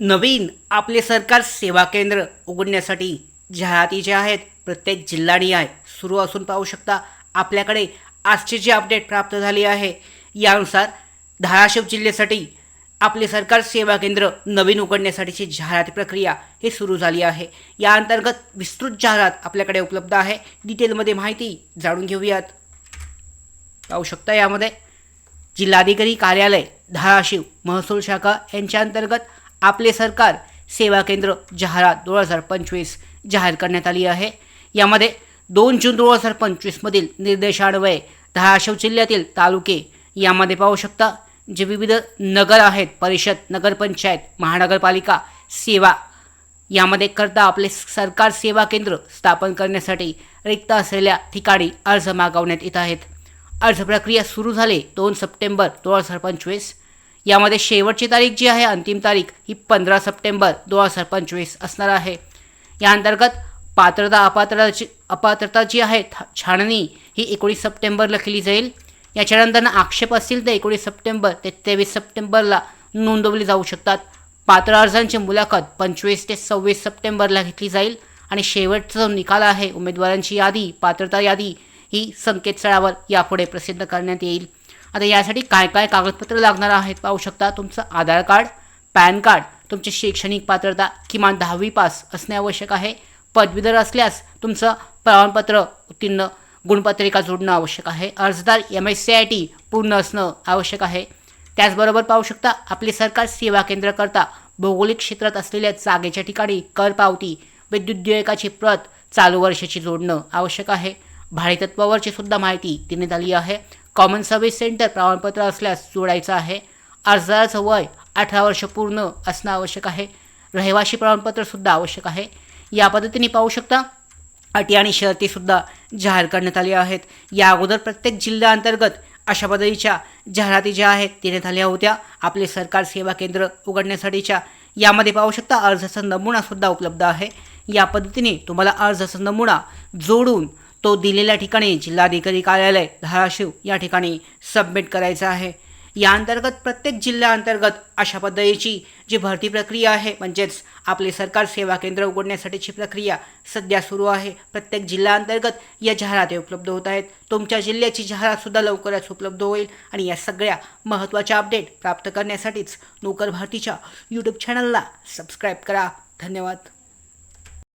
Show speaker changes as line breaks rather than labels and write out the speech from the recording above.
नवीन आपले सरकार सेवा केंद्र उघडण्यासाठी जाहिराती जे आहेत. प्रत्येक जिल्हानिहाय सुरू असून पाहू शकता आपल्याकडे आजची जी अपडेट प्राप्त झाली आहे यानुसार धाराशिव जिल्ह्यासाठी आपले सरकार सेवा केंद्र नवीन उघडण्यासाठीची जाहिराती प्रक्रिया ही सुरू झाली आहे. या अंतर्गत विस्तृत जाहिरात आपल्याकडे उपलब्ध आहे. डिटेलमध्ये माहिती जाणून घेऊयात. पाहू शकता यामध्ये जिल्हाधिकारी कार्यालय धाराशिव महसूल शाखा यांच्या अंतर्गत आपले सरकार सेवा केंद्र जाहिरात दोन हजार पंचवीस जाहीर करण्यात आली आहे. यामध्ये दोन जून दोन हजार पंचवीसमधील निर्देशान्वये धाराशिव जिल्ह्यातील तालुके यामध्ये पाहू शकता जे विविध नगर आहेत परिषद नगरपंचायत महानगरपालिका सेवा. यामध्ये करता आपले सरकार सेवा केंद्र स्थापन करण्यासाठी रिक्त असलेल्या ठिकाणी अर्ज मागवण्यात येत आहेत. अर्ज प्रक्रिया सुरू झाली दोन सप्टेंबर दोन हजार पंचवीस. यामध्ये शेवटची तारीख जी आहे अंतिम तारीख ही पंधरा सप्टेंबर दोन हजार पंचवीस असणार आहे. या अंतर्गत पात्रता अपात्रताची अपात्रता जी आहे था- छाननी ही एकोणीस सप्टेंबरला केली जाईल. याच्यानंतर आक्षेप असतील तर एकोणीस सप्टेंबर ते तेवीस सप्टेंबरला नोंदवली जाऊ शकतात. पात्र अर्जांची मुलाखत पंचवीस ते सव्वीस सप्टेंबरला घेतली जाईल. आणि शेवटचा जो निकाल आहे उमेदवारांची यादी पात्रता यादी ही संकेतस्थळावर यापुढे प्रसिद्ध करण्यात येईल. आता यासाठी काय काय कागदपत्र लागणार आहेत पाहू शकता. तुमचं आधार कार्ड पॅन कार्ड तुमची शैक्षणिक पात्रता किमान दहावी पास असणे आवश्यक आहे. पदवीधर असल्यास तुमचं प्रमाणपत्र उत्तीर्ण गुणपत्रिका जोडणं आवश्यक आहे. अर्जदार M S C I T पूर्ण असणं आवश्यक आहे. त्याचबरोबर पाहू शकता आपले सरकार सेवा केंद्र करता भौगोलिक क्षेत्रात असलेल्या जागेच्या ठिकाणी कर पावती विद्युत देयकाची प्रत चालू वर्षाची जोडणं आवश्यक आहे. भाडेतत्वावरची सुद्धा माहिती देण्यात आली आहे. कॉमन सर्व्हिस सेंटर प्रमाणपत्र असल्यास जोडायचं आहे. अर्जदाराचं वय अठरा वर्ष पूर्ण असणं आवश्यक आहे. रहिवाशी प्रमाणपत्रसुद्धा आवश्यक आहे. या पद्धतीने पाहू शकता अटी आणि शर्तीसुद्धा जाहीर करण्यात आल्या आहेत. या अगोदर प्रत्येक जिल्ह्याअंतर्गत अशा पद्धतीच्या जाहिराती ज्या आहेत देण्यात आल्या होत्या. आपले सरकार सेवा केंद्र उघडण्यासाठीच्या यामध्ये पाहू शकता अर्जाचा नमुनासुद्धा उपलब्ध आहे. या पद्धतीने तुम्हाला अर्जाचा नमुना जोडून तो दिलेल्या ठिकाणी जिल्हाधिकारी कार्यालय धाराशिव या ठिकाणी सबमिट करायचा आहे. या अंतर्गत प्रत्येक जिल्ह्याअंतर्गत अशा पद्धतीची जी भरती प्रक्रिया आहे म्हणजेच आपले सरकार सेवा केंद्र उघडण्यासाठीची प्रक्रिया सध्या सुरू आहे. प्रत्येक जिल्ह्याअंतर्गत या जाहिराती उपलब्ध होत आहेत. तुमच्या जिल्ह्याची जाहिरातसुद्धा लवकरच उपलब्ध होईल आणि या सगळ्या महत्त्वाच्या अपडेट प्राप्त करण्यासाठीच नोकर भारतीच्या यूट्यूब चॅनलला सबस्क्राईब करा. धन्यवाद.